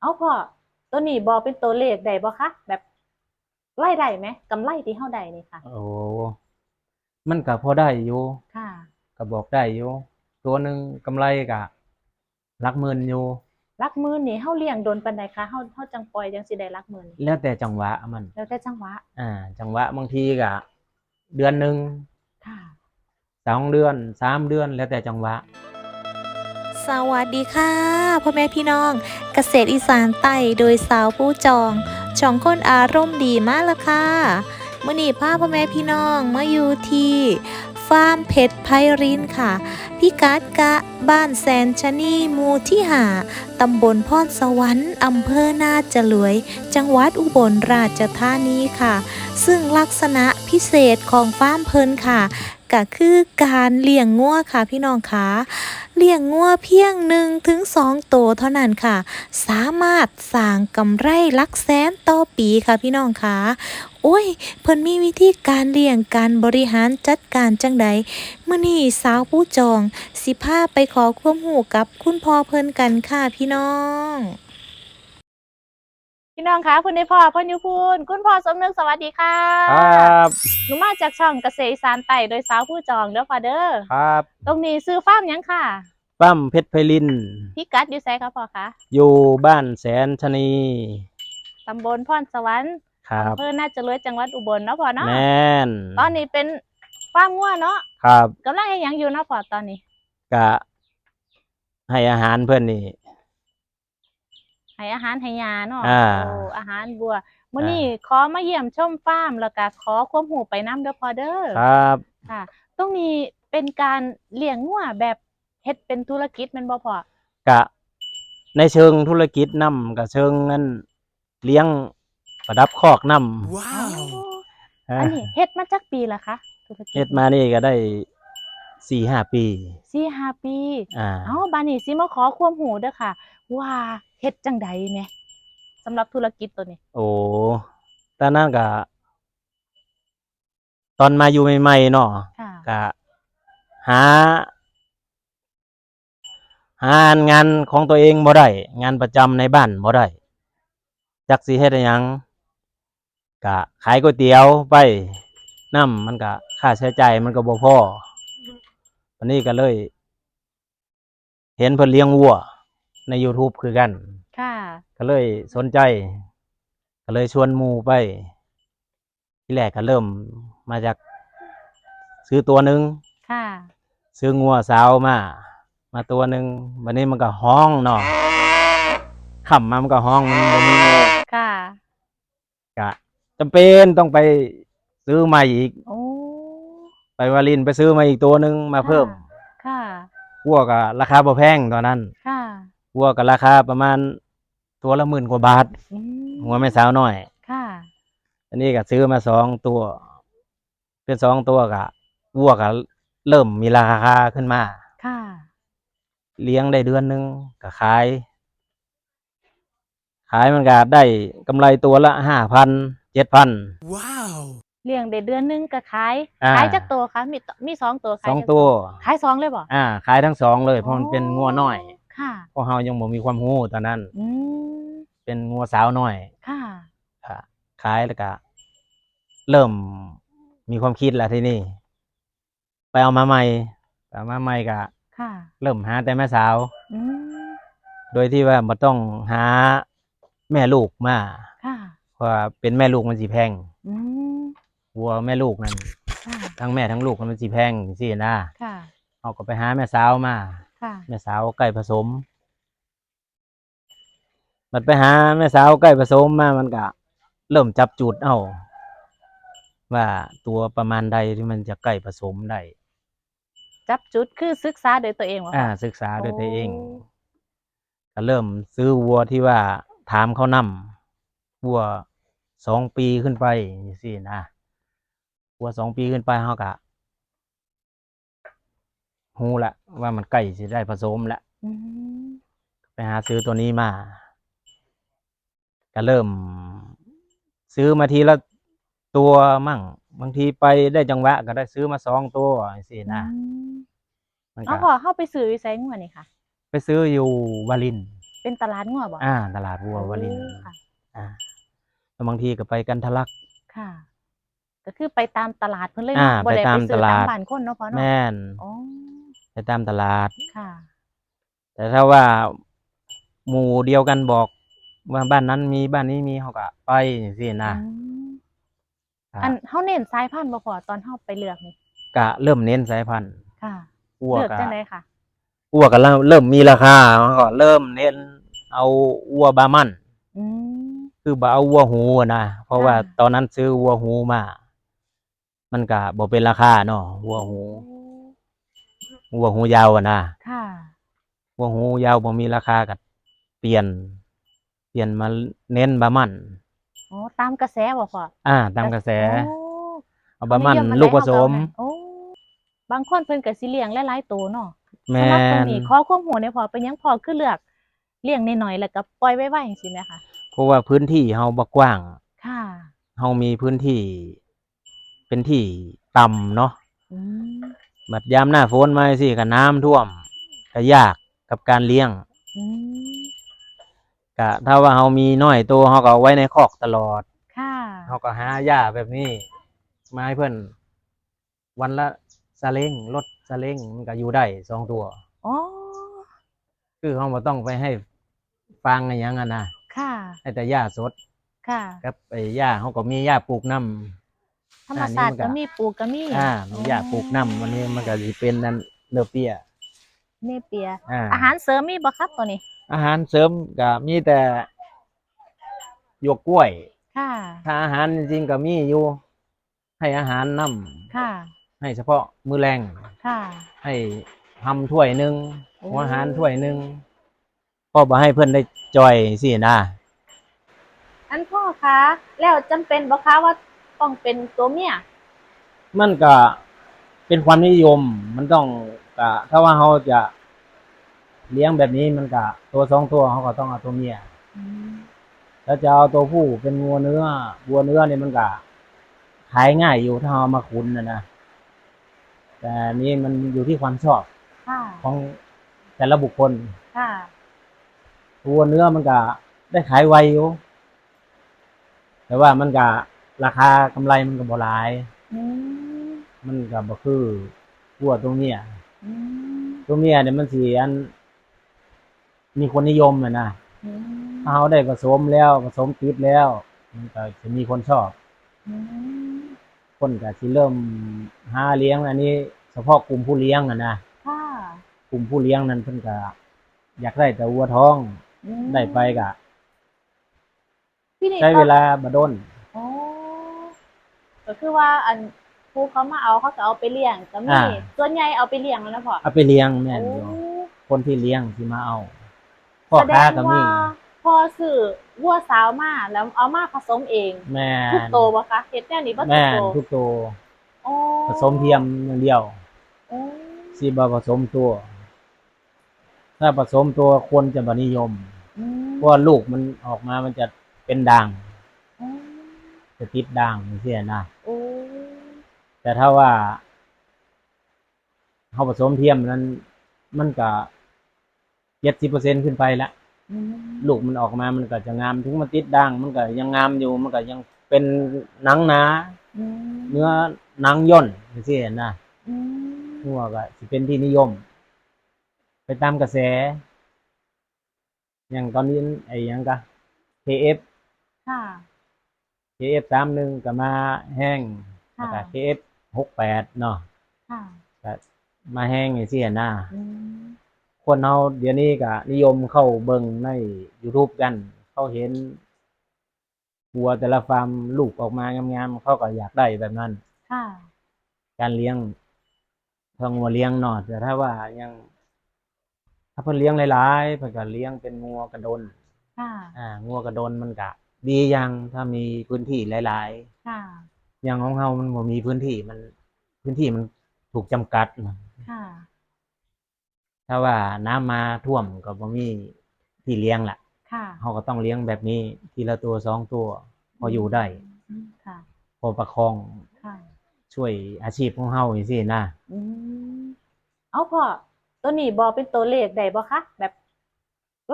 เอาพ่อตัวนี้บอกเป็นตัวเลขได้บ่คะแบบไล่ได้ไหมกำไรที่เฮาได้นี่ค่ะ โอ้มันก็พอได้อยู่ค่ะ ก็บอกได้อยู่ ตัวหนึ่งกำไรก็หลักหมื่นอยู่ ลักมือนี่เฮาเลี้ยงโดนปานใดคะเฮาเฮาจังปล่อยจังสิได้ลักมือนี่แล้วแต่จังหวะมัน แล้วแต่จังหวะอ่า จังหวะบางทีก็เดือนหนึ่งค่ะ สองเดือนสามเดือนแล้วแต่จังหวะ สวัสดีค่ะพ่อแม่พี่น้อง เกษตรอีสานใต้โดยสาวผู้จอง ช่องคนอารมณ์ดีมากละค่ะมื่อนี้พาพ่อแม่พี่น้องมาอยู่ที่ฟาร์มเพชรไพรินค่ะ พิกัดกะบ้านแสนชะนีหมู่ที่หาตำบลพรสวรรค์อำเภอนาจรวย จังหวัดอุบลราชธานีค่ะ ซึ่งลักษณะพิเศษของฟาร์มเพลินค่ะ ก็คือการเลี้ยงงัวค่ะพี่น้องคะเลี้ยงงัวเพียงหนึ่งถึงสองตัวเท่านั้นค่ะ สามารถสร้างกำไรลักแสนต่อปีค่ะพี่น้องคะโอ้ย เพิ่นมีวิธีการเลี้ยงการบริหารจัดการจังใดเมื่อนี้สาวผู้จอง สิพาไปขอความหูกับคุณพ่อเพิ่นกันค่ะพี่น้อง พี่น้องคะคุณนายพ่อพ่อนิวพูนคุณพ่อสมนึกสวัสดีค่ะครับหนูมาจากช่องเกษตรอีสานใต้โดยสาวผู้จองเด้อค่ะเด้อครับ ตรงนี้ซื้อฟาร์มหยังค่ะปั้มเพชรไพลินพิกัดอยู่ไสคะพ่อคะอยู่บ้านแสนชะนีตำบลพรสวรรค์ครับอำเภอน่าจะรวยจังหวัดอุบลเนาะพ่อเนาะแม่นตอนนี้เป็นฟาร์มงัวเนาะครับกำลังเฮ็ดหยังอยู่เนาะพ่อตอนนี้กะให้อาหารเพื่อนนี่ ให้อาหารให้ยาเนาะอ่า โอ้อาหารบัวมื้ออ่านี้นี้ขอมาเยี่ยมชมฟาร์มแล้วก็ขอความรู้ไปนํเด้อพ่อเด้อครับค่ะตรงนี้เป็นการเลี้ยงงัวแบบเฮ็ดเป็นธุรกิจแม่นบ่พ่อกะ ในเชิงธุรกิจนำกับเชิงนั้นเลี้ยงประดับคอกนำอ๋อฮะอันนี้เฮ็ดมาจักปีละคะธุรกิจเฮ็ดมานี่ก็ได้สี่ห้าปีสี่ห้าปี อ่า เอ้าบานี้สิมาขอความรู้เด้อค่ะ ว่าเฮ็ดจังใดแหมสำหรับธุรกิจตัวนี้ โอ้ตอนนั้นก็ตอนมาอยู่ใหม่ๆเนาะค่ะ ก็หา หางานของตัวเองบ่ได้งานประจำในบ้านบ่ได้จักสิเฮ็ดอิหยังก็ขายก๋วยเตี๋ยวไปน้ำมันก็ค่าใช้จ่ายมันก็บ่พอวันนี้ก็เลย เห็นเพิ่นเลี้ยงวัว ใน YouTube คือกัน ค่ะ ก็เลยสนใจ ก็เลยชวนหมู่ไป ที่แรกก็เริ่มมาจาก ซื้อตัวหนึ่งค่ะ ซื้องัวสาวมา มาตัวหนึ่งวันนี้มันก็ห้องเนาะขำมามันก็ห้องมันบ่มีงัวค่ะ กะจำเป็นต้องไปซื้อมาอีก โอ้ ไปวาลินไปซื้อมาอีกตัวหนึ่งมาเพิ่มค่ะวัวก็ราคาบ่แพงตอนนั้น ค่ะ วัวก็ราคาประมาณตัวละหมื่นกว่าบาท อืมหัวแม่สาวน้อย ค่ะอันนี้ก็ซื้อมาสองตัว เป็นสองตัวกะวัวก็เริ่มมีราคาขึ้นมา ค่ะ เลี้ยงได้เดือนหนึงก็ขาย ขายมันก็ได้กำไรตัวละห้าพันเจ็ดพันเลี้ยงได้เดือนหนึงก็ขายอ่า ขายจักตัวคะมีตมีสองตัวขายสองจักตัว ขายสองเลยบ่ อ่า ขายทั้งสองเลยเพราะมันเป็นงัวน้อย ค่ะเพราะเฮายังบ่มีความรู้ตอนนั้น อืมเป็นงัวสาวน้อยค่ะค่ะขายแล้วก็เริ่มมีความคิดแล้วทีนี้ไปเอามาใหม่ไปเอามาใหม่ก็ค่ะเริ่มหาแต่แม่สาว อืมโดยที่ว่าบ่ต้องหาแม่ลูกมาค่ะเพราะว่าเป็นแม่ลูกมันสิแพงอืมวัวแม่ลูกนั่นค่ะทั้งแม่ทั้งลูกมันสิแพงจังซี่นะค่ะเอาก็ไปหาแม่สาวมา ค่ะ แม่สาวไก่ผสม มันไปหาแม่สาวไก่ผสมมามันก็เริ่มจับจุดเอาว่าตัวประมาณใดที่มันจะไก่ผสมได้จับจุดคือศึกษาโดยตัวเองเหรออ่าคะศึกษาด้วยตัวเองโอ้ก็เริ่มซื้อวัวที่ว่าถามเขานำวัวสองปีขึ้นไปจังซี่นะวัวสองปีขึ้นไปเขาก็ ฮู้ละว่ามันใกล้สิได้ผสมแล้วอืมไปหาซื้อตัวนี้มา ก็เริ่ม ซื้อมาทีละตัวมั่ง บางทีไปได้จังหวะ ก็ได้ซื้อมาสองตัวจังซี่นะอืมมันเอาก็พอเข้าไปซื้ออยู่ไสงวดนี่ค่ะ ไปซื้ออยู่วาลิน เป็นตลาดงัวบ่อ่า ตลาดวัววลินโอ้ค่ะอ่าแล้วบางทีก็ไปกันทะลักค่ะก็คือไปตามตลาดเพิ่นเลยอ่าเนาะบ่ได้ไปตามไปซื้อตลาดตามบ้านคนเนาะพ่อเนาะแม่นอ๋อ ไปตามตลาด ค่ะ แต่ถ้าว่าหมู่เดียวกันบอกว่าบ้านนั้นมีบ้านนี้มีเขาก็ไปจังซี่นะอืมก็อันเฮาเน้นสายพันธุ์บ่พอตอนเฮาไปเลือกนี่ก็เริ่มเน้นสายพันธุ์ค่ะวัวเลือกก็จังไดค่ะวัวก็เริ่มเริ่มมีราคามันก็เริ่มเน้นเอาวัวบามัน อืม คือบ่เอาวัวหูอะนะเพราะว่าค่ะ ตอนนั้นซื้อวัวหูมา มันก็บ่เป็นราคาเนาะวัวหู วัวหูยาวอะนะค่ะวัวหูยาวบ่มีราคาก็เปลี่ยน เปลี่ยนมาเน้นบามันอ๋อตามกระแสบ่พออ่า ตามกระแสโอ้เอาบามันเขนิยลูกผสมโอ้บางคนเพิ่นก็สิเลี้ยงหลายๆตัวเนาะแม่สำหรับตรงนนี้ขอความรู้ในอยพอเป็นหยังพอคือเลือกเลี้ยงน้อยๆแล้วก็ปล่อยไว้ไว้จังซี่แหมคะเพราะว่าพื้นที่เฮาบ่กว้าง ค่ะเฮามีพื้นที่ เป็นที่ต่ำเนาะอืม บัดยามหน้าฝนมาสิก็น้ำท่วมก็ยากกับการเลี้ยงอืมก็ถ้าว่าเฮามีน้อยตัวเฮาก็เอาไว้ในคอกตลอดค่ะเฮาก็หาหญ้าแบบนี้มาให้เพิ่นวันละซาเล้งรถซาเล้งมันก็อยู่ได้สองตัว อ๋อคือเฮาบ่ต้องไปให้ฟางอะไรหยังอะนะค่ะให้แต่หญ้าสดค่ะ กับไอ้หญ้าเฮาก็มีหญ้าปลูกน้ำ ธรรมศาสตร์อันนี้มันก็ก็มีปลูกก็มีอ่ามีหญ้าปลูกน้ำวันนี้มันก็สิเป็นนั่นเนื้อเปียเนเปียอ่าอาหารเสริมมีบ่ครับตัวนี้ อาหารเสริมก็มีแต่หยวกกล้วย ค่ะ ถ้าอาหารจริงๆก็มีอยู่ ให้อาหารน้ค่ะำให้เฉพาะมื้อแรง ค่ะ ให้ทำถ้วยหนึ่งโอ้หัวอาหารถ้วยหนึ่งพ่อบ่ให้เพื่อนได้จอยสินะอันพ่อคะแล้วจำเป็นบ่คะว่า ต้องเป็นตัวเมียมันก็เป็นความนิยม มันต้องกะถ้าว่าเขาจะเลี้ยงแบบนี้มันก็ตัวสองตัวเขาก็ต้องเอาตัวเมียอืมถ้าจะเอาตัวผู้เป็นงัวเนื้อวัวเนื้อเนี่ยมันก็ขายง่ายอยู่ถ้าเอามาคุ้นนะนะแต่อันนี่มันอยู่ที่ความชอบค่ะของแต่ละบุคคล ค่ะ วัวเนื้อมันก็ได้ขายไวอยู่ แต่ว่ามันก็ ราคากำไรมันก็บ่หลาย อืมมันก็บ่คือวัวตัวเมียอืมตัวเมียเนี่ยมันสิอัน มีคนนิยมอะนะอืมถ้าเขาได้ผสมแล้วผสมติดแล้ว มันก็จะมีคนชอบ อืมคนก็สิเริ่มหาเลี้ยงอันนี้เฉพาะกลุ่มผู้เลี้ยงอะนะค่ะกลุ่มผู้เลี้ยงนั้นเพิ่นก็อยากได้แต่วัวท้องอืมได้ไปก็ที่นี่ใช้เวลาบ่ดนโอ้ ก็คือว่าอันผู้เขามาเอาเขาก็เอาไปเลี้ยงก็มีอ่า ส่วนใหญ่เอาไปเลี้ยงแล้วนะพ่อเอาไปเลี้ยงแม่นโอ้อยู่คนที่เลี้ยงที่มาเอาพ่อแสดค้างก็มีว่าพอซื้อวัวสาวมาแล้วเอามาผสมเองแม่ทุกนโตบ่คะเฮ็ดแนวนี้บ่ทุแม่กนโตทุกตัวโอ้ผสมเทียมอย่างเดียวโอ้สิบ่ผสมตัว ถ้าผสมตัวคนจะบ่นิยม อืมเพราะว่าลูกมันออกมามันจะเป็นด่างโอ้ จะติดด่างเสียนะโอ้แต่ถ้าว่าเขาผสมเทียมนั้น มันก็เจ็ดสิบเปอร์เซ็นขึ้นไปละอืมลูกมันออกมามันก็จะงามถึงมันติดด่าง มันก็ยังงามอยู่ มันก็ยังเป็นหนังหนาอืมเนื้อหนังย่นเสียนะอืมหัวก็สิเป็นที่นิยม ไปตามกระแส อย่างตอนนี้ไอ้หยังกะ KF ค่ะ KF สามหนึ่งก็มาแห้งแล้วก็ค่ะ KF หกแปดเนาะค่ะก็มาแห้งอย่างเสียนะอืมคนเราเดี๋ยวนี้ก็นิยมเข้าเบิ่งใน YouTube กัน เขาเห็นวัวแต่ละฟาร์มลูกออกมางามๆเขาก็อยากได้แบบนั้น ค่ะการเลี้ยงเพิ่งงัวเลี้ยงเนาะแต่ถ้าว่ายัง ถ้าเพิ่นเลี้ยงหลายๆเพิ่นก็เลี้ยงเป็นงัวกระดน ค่ะอ่างัวกระดนมันก็ ดีอย่างถ้ามีพื้นที่หลาย ค่ะๆ อย่างของเฮามันบ่มีพื้นที่มัน พื้นที่มันถูกจำกัดนะค่ะถ้าว่าน้ำมาท่วมก็บ่มีที่เลี้ยงล่ะค่ะเฮาก็ต้องเลี้ยงแบบนี้ทีละตัวสองตัว พออยู่ได้ อืมค่ะพอประคองค่ะช่วยอาชีพของเฮาจังซี่นะอืมเอาพ่อตัวนี้บอกเป็นตัวเลขได้บ่คะแบบ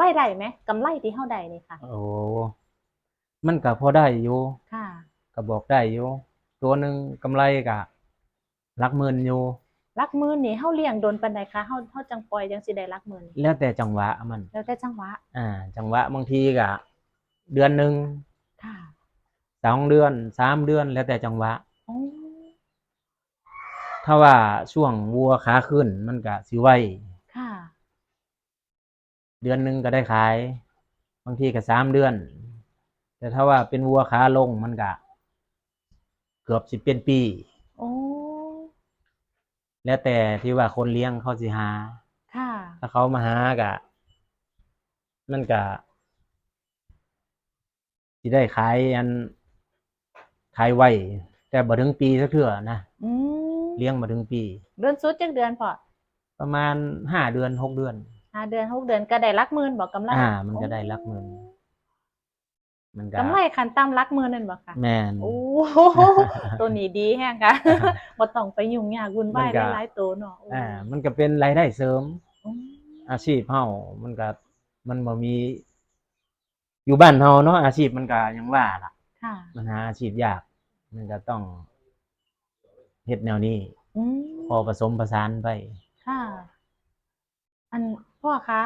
รายได้ไหมกำไรที่เฮาได้นี่ค่ะ โอ้ มันก็พอได้อยู่ค่ะ ก็บอกได้อยู่ตัวหนึ่งกำไรก็หลักหมื่นอยู่ลักหมื่นนี่เฮาเลี้ยงโดนปานใดคะเฮาเฮาจังปล่อยจังสิได้ลักหมื่นแล้วแต่จังหวะมัน แล้วแต่จังหวะอ่า จังหวะบางทีก็เดือนหนึ่งค่ะสองเดือนสามเดือน แล้วแต่จังหวะ โอ้ถ้าว่าช่วงวัวขาขึ้น มันก็สิไวค่ะ เดือนหนึ่งก็ได้ขาย บางทีก็สามเดือน แต่ถ้าว่าเป็นวัวขาลงมันก็เกือบสิเป็นปี โอ้แล้วแต่ที่ว่าคนเลี้ยงเขาสิหา ค่ะ ถ้าเขามาหากะ มันก็สิได้ขายอันขายไวแต่บ่ถึงปีสักเทื่อนะอืมเลี้ยงมาถึงปี เดือนสุดจักเดือนพอประมาณห้าเดือนหกเดือน ห้าเดือนหกเดือนก็ได้ลักหมื่นบ่กำไรอ่า มันก็ได้หลักหมื่น มันก็กำไรคันต่ำลักหมื่นนั่นบ่ค่ะแม่นโอ้โหตัวนี้ดีแฮงค่ะบ่ต้องไปยุ่งยากวุ่นวายมันก็หลายๆตัวเนาะโอ่า มันก็เป็นรายได้เสริมอืมอาชีพเฮามันก็มันบ่มี อยู่บ้านเฮาเนาะอาชีพมันก็อยังว่าล่ะค่ะมันหาอาชีพยาก มันก็ต้องเฮ็ดแนวนี้อืมพอผสมผสานไปค่ะ อันพ่อคะ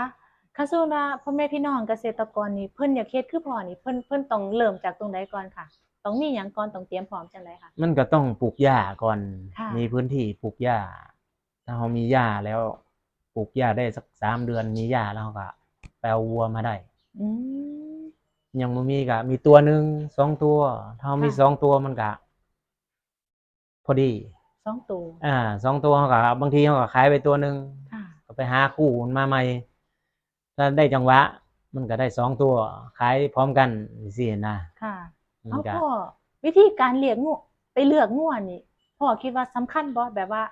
คันสู้นะพ่อแม่พี่น้องเกษตรกรนี่เพิ่นอยากเฮ็ดคือพ่อนี่เพิ่นเพิ่นต้องเริ่มจากตรงใดก่อนค่ะ ต้องมีหยังก่อนต้องเตรียมพร้อมจังไดค่ะ มันก็ต้องปลูกหญ้าก่อน ค่ะ มีพื้นที่ปลูกหญ้า ถ้าเรามีหญ้าแล้วปลูกหญ้าได้สักสามเดือนมีหญ้าแล้วเราก็ไปเอาวัวมาได้ อืม ยังบ่มีก็มีตัวหนึ่งสองตัว ถ้าเรามีค่ะ สองตัวมันก็พอดี สองตัวอ่าสองตัวเขาก็บางทีเขาก็ขายไปตัวหนึ่งค่ะ ก็ไปหาคู่มันมาใหม่ ถ้าได้จังหวะ มันก็ได้สองตัวขายพร้อมกันสินะค่ะมันเอาก็พ่อวิธีการเลี้ยงงูไปเลือกงูอันนี่พ่อคิดว่าสำคัญบ่แบบว่า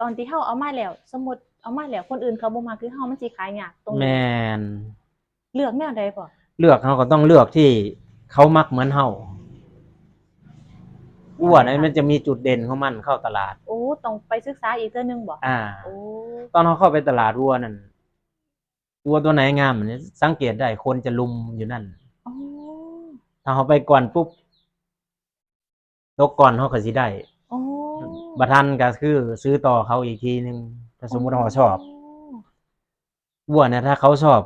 ตอนที่เฮาเอามาแล้ว สมมุติเอามาแล้วคนอื่นเขาบ่มาคือเฮามันสิขายยากตรงแมนี้นเลือกแนวใดพ่อเลือกเขาก็ต้องเลือกที่เขามักเหมือนเฮาอ้วนนั้นมันจะมีจุดเด่นของมันเข้าตลาด โอ้ต้องไปศึกษาอีกเทื่อนึงบ่อ่า โอ้ตอนเขาเข้าไปตลาดวัวนั่น วัวตัวไหนงามเนี่ยสังเกตได้คนจะลุมอยู่นั่นโอ้ถ้าเขาไปก่อนปุ๊บตกก่อนเขาก็สิได้โอ้บัทันก็คือ ซื้อต่อเขาอีกทีนึงถ้าสมมุติเขาชอบวัวเนี่ยถ้าเขาชอบ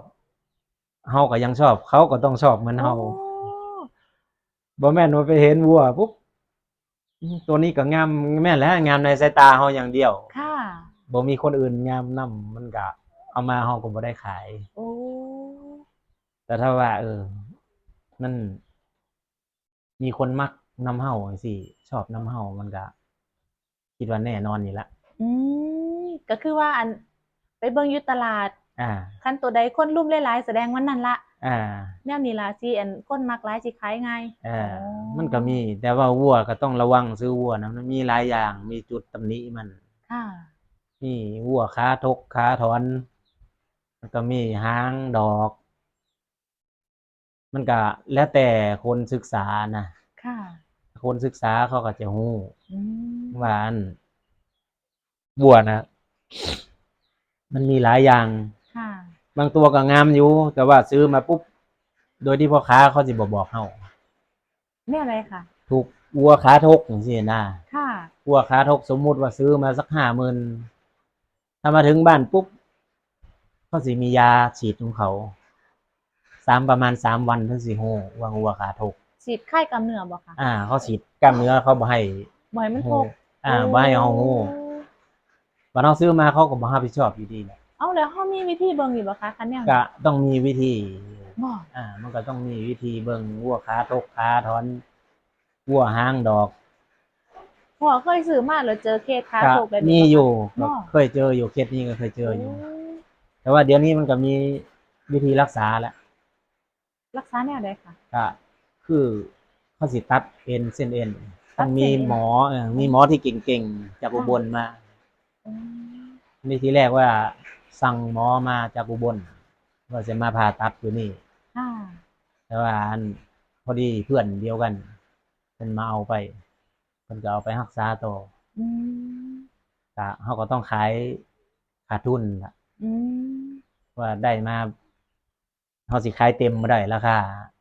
เฮาก็ยังชอบ เขาก็ต้องชอบเหมือนเฮาโอ้บ่แม่นว่าไปเห็นวัวปุ๊บอืมตัวนี้ก็งามแม่นแล้วงามในสายตาเฮาอย่างเดียว ค่ะบ่มีคนอื่นงามนํมันก็ เอามาเฮาก็บ่ได้ขาย โอ้แต่ถ้าว่า เออ มัน มีคนมักนำเฮาจังซี่ชอบนำเฮามันก็คิดว่าแน่นอนอยู่ละอืมก็คือว่าอัน ไปเบิ่งอยู่ตลาด อ่าคันตัวใดคนรุมหลายๆแสดงว่านั่นละอ่า แนวนี้ล่ะสิอันคนมักหลายสิขายง่ายอ่าอ๋อมันก็มี แต่ว่าวัวก็ต้องระวังซื้อวัวนะมันมีหลายอย่างมีจุดตำหนิมันค่ะมีวัวขาทกขาถอน มันก็มีหางดอก มันก็แล้วแต่คนศึกษานะค่ะ คนศึกษาเขาก็จะฮู้อืมว่าอันวัวนะมันมีหลายอย่าง ค่ะ บางตัวก็งามอยู่ แต่ว่าซื้อมาปุ๊บ โดยที่พ่อค้าเขาสิบบอกเฮาแนวอะไรค่ะ ถูกวัวขาทกอย่างนี้นะค่ะ วัวขาทกสมมุติว่าซื้อมาสักห้าหมื่นถ้ามาถึงบ้านปุ๊บ เขาสิมียาฉีดของเขาสามประมาณสามวันถึงสี่โหวางวัวขาทกฉีดไข้กำเนื้อบ่ค่ะอ่า เขาฉีดกล้ามเนื้อเขาบ่ให้บ่ให้มันทกอ่าบ่ให้เอาหูวันเราซื้อมาเขาก็บ่รับผิดชอบอยู่ดีแหละเอาแล้วเฮามีวิธีเบิ่งอยู่บ่คะคันแนวก็ต้องมีวิธีบ่อ่า มันก็ต้องมีวิธีเบิ่งวัวขาทกขาถอนวัวหางดอกพ่อเคยซื้อมาแล้วเจอเคสขาก็ทกแบบมีนี้บ่คะอยู่บ่เคยเจออยู่เคสนี้ก็เคยเจออยู่ แต่ว่าเดี๋ยวนี้มันก็มีวิธีรักษาแล้วรักษาแนวใดค่ะก็คือเขาสิตัดเอ็นเส้นเอ็นตัต้ดองเส้นมีเอ็นหมอเออมีหมอที่เก่งๆจากอุบลมาอืมวิธีแรกว่า สั่งหมอมาจากอุบลว่าจะมาผ่าตัดอยู่นี่ค่ะแต่ว่าอันพอดีเพื่อนเดียวกันเป็นมาเอาไปเพิ่นก็เอาไปรักษาต่ออืมก็เขาก็ต้องขายขาดทุนล่ะ อืม ว่าได้มาเขาสิขายเต็มบ่ได้ราคา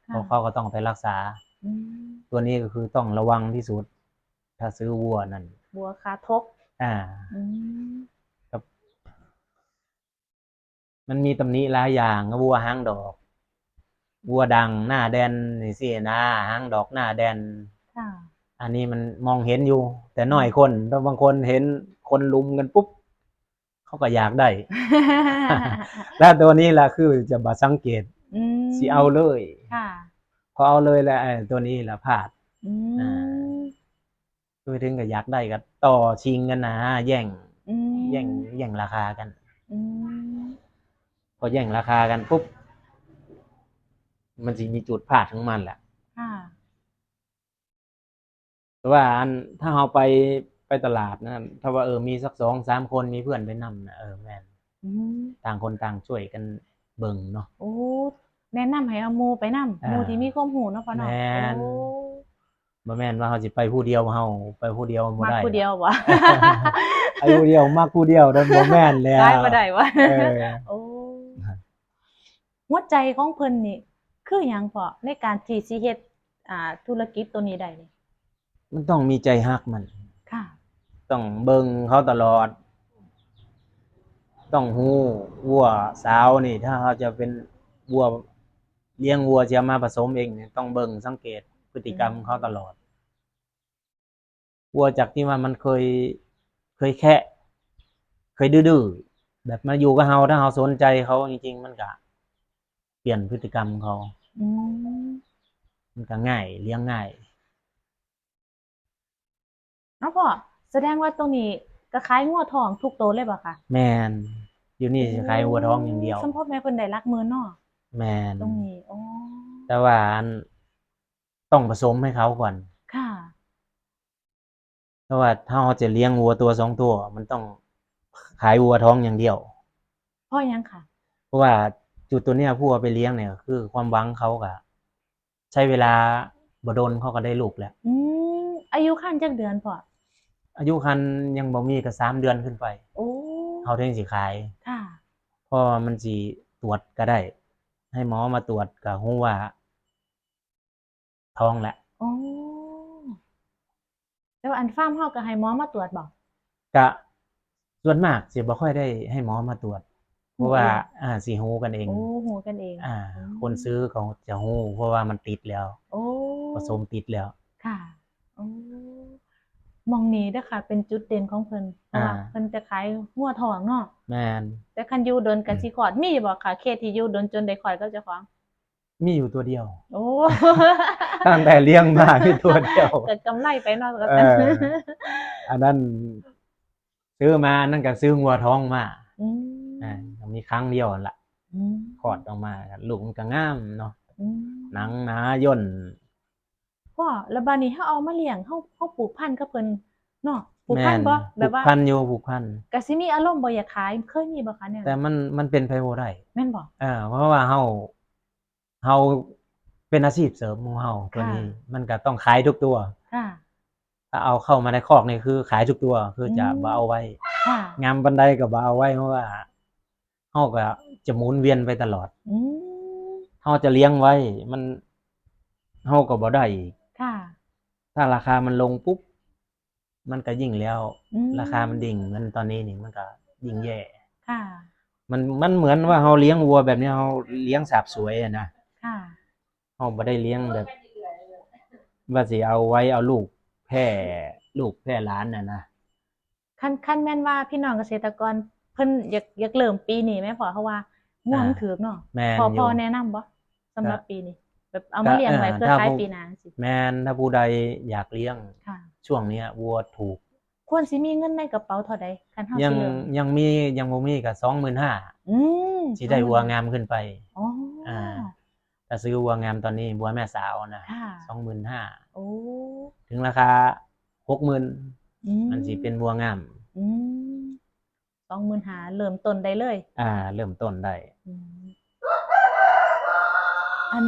เพค่ะราะเขาก็ต้องไปรักษาอืมตัวนี้ก็คือต้องระวังที่สุด ถ้าซื้อวัวนั่นบัวคาทก อ่าอืมมันมีตำหนิหลายอย่างก็วัวหางดอกวัวดังหน้าแดนนี่สินะหางดอกหน้าแดนค่ะอันนี้มันมองเห็นอยู่ แต่น้อยคนถ้าบางคนเห็นคนลุมกันปุ๊บ เขาก็อยากได้ แล้วตัวนี้ล่ะคือจะบาสังเกตอืมสิเอาเลยค่ะพอเอาเลยแล้วไอ้ตัวนี้ล่ะพลาดอือ่ามคือถึงก็อยากได้ก็ต่อชิงกันนะแย่งอืมแย่งแย่งราคากันอืมพอแย่งราคากันปุ๊บมันสิมีจุดพลาดของมันแหละค่ะแต่ว่าอันถ้าเราไป ไปตลาดนะถ้าว่าเออมีสักสองสามคนมีเพื่อนไปนำนะเออแม่นอืมต่างคนต่างช่วยกันเบิ่งเนาะ โอ้แนะนำให้เอาหมูไปนำอ่าหมูที่มีความหูเนาะพ่อเนาะแม่น โอ้บ่แม่นว่าเราสิไปผู้เดียวเฮาไปผู้เดียวบ่มักได้ ผู้เดียวบ่ไปผู้เดียวมักผู้เดียวเด้อบ่แม่นแล้วได้บ่ได้วะเออ โอ้หัวใจของเพิ่นนี่คือหยังพ่อในการที่สิเฮ็ดอ่าธุรกิจตัวนี้ได้นี่มันต้องมีใจฮักมันค่ะ ต้องเบิ่งเขาตลอด ต้องฮู้วัวสาวนี่ ถ้าเขาจะเป็นวัวเลี้ยงวัวจะมาผสมเองเนี่ยต้องเบิ่งสังเกตพฤติกรรมเขาตลอดวัวจากที่ว่ามันเคยเคยแค่เคยดื้อๆแบบมาอยู่กับเฮาถ้าเฮาสนใจเขาจริงๆมันก็เปลี่ยนพฤติกรรมเขาอืมมันก็ง่าย เลี้ยงง่าย เอ้าพ่อ แสดงว่าตรงนี้ก็ขายงัวทองทุกตัวเลยบ่คะแมนอยู่นี่จะขายวัวท้องอย่างเดียวสมพบแม่เพิ่นได้รักมือเนาะแมนตรงนี้อ๋อแต่ว่าอันต้องผสมให้เขาก่อน ค่ะเพราะว่าถ้าเราจะเลี้ยงวัวตัวสองตัว มันต้องขายวัวท้องอย่างเดียวพ่อยังค่ะ เพราะว่าจุดตัวเนี้ยผู้เอาไปเลี้ยงเนี่ยคือ ความหวังเขาก็ใช้เวลาบดนเขาก็ได้ลูกแล้ว อืมอายุคันจักเดือนพ่อ อายุคันยังบ่มีก็สามเดือนขึ้นไปโอ้เขาถึงสิขายค่ะเพราะว่ามันสิตรวจก็ได้ ให้หมอมาตรวจก็ฮู้ว่าท้องแหละโอ้แล้วอันฟาร์มเฮาก็ให้หมอมาตรวจบ่ก็ส่วนมากสิบ่ค่อยได้ให้หมอมาตรวจ เพราะว่า อ่าสิฮู้กันเอง โอ้หูกันเอง อ่าอืมคนซื้อเขาจะฮู้เพราะว่ามันติดแล้ว โอ้ผสมติดแล้ว ค่ะโอ้ มองนี้เด้อค่ะเป็นจุดเด่นของเพิ่นเพราะว่าอ่า เพิ่นจะขายงัวทองเนาะแม่นแต่คันอยู่โดนกันสิขอดมีบ่ค่ะเคสที่อยู่โดนจนได้ขอดก็เจะของ มีอยู่ตัวเดียว โอ้ ตั้งแต่เลี้ยงมามีตัวเดียว เกิดกำไรไปเนาะก็เออ อันนั้นซื้อมานั่นก็ซื้องัวท้องมาอืมอ่าก็มีครั้งเดียวนั่นละอืมคลอดออกมาก็ลูกมันก็งามเนาะอืมหนังหนาย่น พ่อแล้วบาดนี้เฮาเอามาเลี้ยงเฮาเฮาปลูกพันธุ์กับเพิ่นเนาะปลูกแม่พันนธุ์บ่แบผูบกว่าพันอยู่ผูกพันก็สิมีอารมณ์บ่อยากขายเคยมีบ่คะเนี่ยแต่มันมันเป็นไปบ่ได้แม่นบ่เออเพราะว่าเฮาเฮาเป็นอาชีพเสริมของเฮาตัวนี้ค่ะมันก็ต้องขายทุกตัวค่ะถ้าเอาเข้ามาในคอกนี่คือ ขายทุกตัวคือจะอืมบ่เอาไว้ค่ะงามบันไดก็บ่เอาไว้เพราะว่าเฮาก็จะหมุนเวียนไปตลอดอืมเฮาจะเลี้ยงไว้ มันเฮาก็บ่ได้อีก ค่ะ ถ้าราคามันลงปุ๊บ มันก็ยิ่งแล้ว อืมราคามันดิ่งเงินตอนนี้นี่มันก็ยิ่งแย่ ค่ะ มันมันเหมือนว่าเฮาเลี้ยงวัวแบบนี้เฮาเลี้ยงสาบสวยอะนะค่ะเฮาบ่ได้เลี้ยงแบบว่าสิเอาไว้เอาลูกแพร่ลูกแพร่หล้านน่ะนะ คันคันแม่นว่าพี่น้องเกษตรกรเพิ่นอยากอยากเริ่มปีนี้แม่พอเพราะว่าง่วงถือกเนาะแม่นพออพอยู่แนะนำบ่สำหรับก็ปีนี้ แบบเอามาเลี้ยงไว้ก็เพื่อเออขายถ้าผู้ปีหน้าสิแม่นถ้าผู้ใดอยากเลี้ยงค่ะ ช่วงเนี้ยวัวถูก ควรสิมีเงินในกระเป๋าเท่าใดคันเฮายัสิงเริ่มยังมียังบ่มีก็25,000อืมสิได้วัวงามขึ้นไปอ๋อออ่าถ้าซื้อวัวงามตอนนี้วัวแม่สาวนะค่ะ25,000โอ้ถึงราคา60,000อืมันสิเป็นวัวงามอืม25,000เริ่มต้นได้เลย อ่า เริ่มต้นได้อืมอัน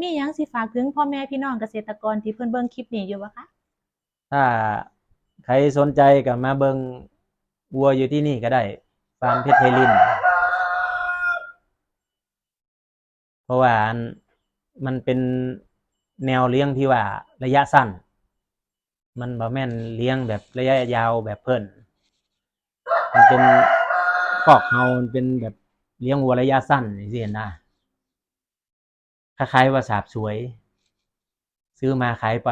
มีหยังสิฝากถึงพ่อแม่พี่น้องเกษตรกรที่เพิ่นเบิ่งคลิปนี้อยู่บ่คะ ถ้าใครสนใจก็มาเบิงวัวอยู่ที่นี่ก็ได้ฟาร์มเพชรไพลิน เพราะว่าอันมันเป็นแนวเลี้ยงที่ว่าระยะสั้น มันบ่แม่นเลี้ยงแบบระยะยาวแบบเพิ่น มันเป็นคอกเฮามันเป็นแบบเลี้ยงวัวระยะสั้นจังซี่นะ คล้ายๆว่าสาบสวย ซื้อมาขายไป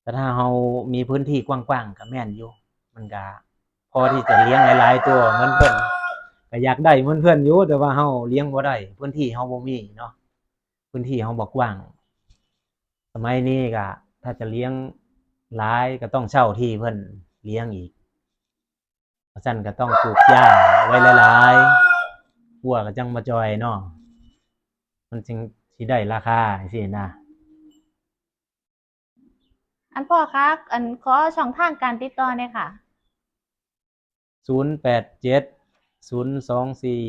แต่ถ้าเรามีพื้นที่กว้างๆก็แม่นอยู่ มันก็พอที่จะเลี้ยงหลายๆตัวเหมือนเพิ่อนก็อยากได้เหมือนเพิ่อนอยู่แต่ว่าเฮาเลี้ยงบ่ได้พื้นที่เฮาบ่มีเนาะพื้นที่เฮาบ่กว้าง สมัยนี้ก็ถ้าจะเลี้ยงหลายก็ต้องเช่าที่เพิ่อนเลี้ยงอีกเพราะฉะนั้นก็ต้องปลูกหญ้าไว้หลายๆวัวก็จังมาจอยเนาะ มันจึงสิได้ราคาจังซี่นะอันพ่อคะอันขอช่องทางการติดต่อหน่อยค่ะ ศูนย์แปดเจ็ดศูนย์สองสี่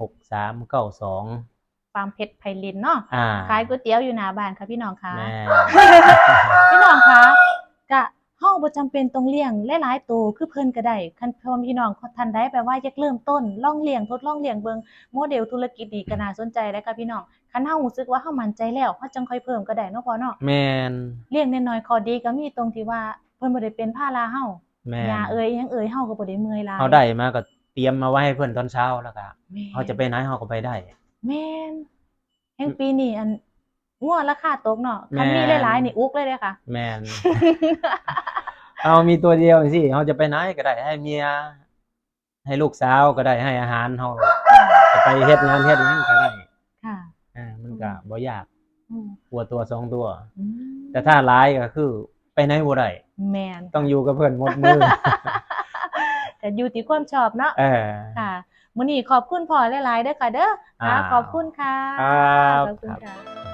หกสามเก้าสองฟาร์มเพชรไพลินเนาะอ่าขายก๋วยเตี๋ยวอยู่หน้าบ้านค่ะพี่น้องคะแม่ พี่น้องคะกะเฮาบ่จำเป็นต้องเลี้ยงหลายๆตัวคือเพิ่นก็ได้คันพ่อพี่น้องท่านใดแปลว่าอยากเริ่มต้นลองเลี้ยงทดลองเลี้ยงเบิ่งโมเดลธุรกิจดีก็น่าสนใจเลยค่ะพี่น้องคันเฮารู้สึกว่าเฮามั่นใจแล้วเฮาจังค่อยเพิ่มก็ได้เนาะพ่อเนาะแม่นเลี้ยงน้อยๆข้อดีก็มีตรงที่ว่าเพิ่นบ่ได้เป็นภาระเฮาแม่นยาเอ่ยอิหยังเอ่ยเฮาก็บ่ได้เมื่อยหลายเขาได้มาก็เตรียมมาไว้ให้เพื่อนตอนเช้าแล้วก็แม่นเขาจะไปไหนเขาก็ไปได้ แม่นแห่งปีนี้อัน งัวราคาตกเนาะคันมีแม่นหลายๆนี่อุกเลยเด้อค่ะ แม่นเอามีตัวเดียวสิเขาจะไปไหนก็ได้ให้เมีย ให้ลูกสาวก็ได้ให้อาหารเขาจะไปเฮ็ดงานเฮ็ดหยังก็ได้ค่ะอ่ามันก็บ่ยากอืมหัวตัวสองตัวอืมแต่ถ้าร้ายก็คือ ไปไหนบ่ได้แม่นต้องอยู่กับเพื่อนหมดมือแต่อยู่ที่ความชอบเนาะเออค่ะมื้อนี้ขอบคุณพ่อหลายๆเด้อค่ะเด้อค่ะอ่าขอบคุณค่ะครับขอบคุณครับค่ะ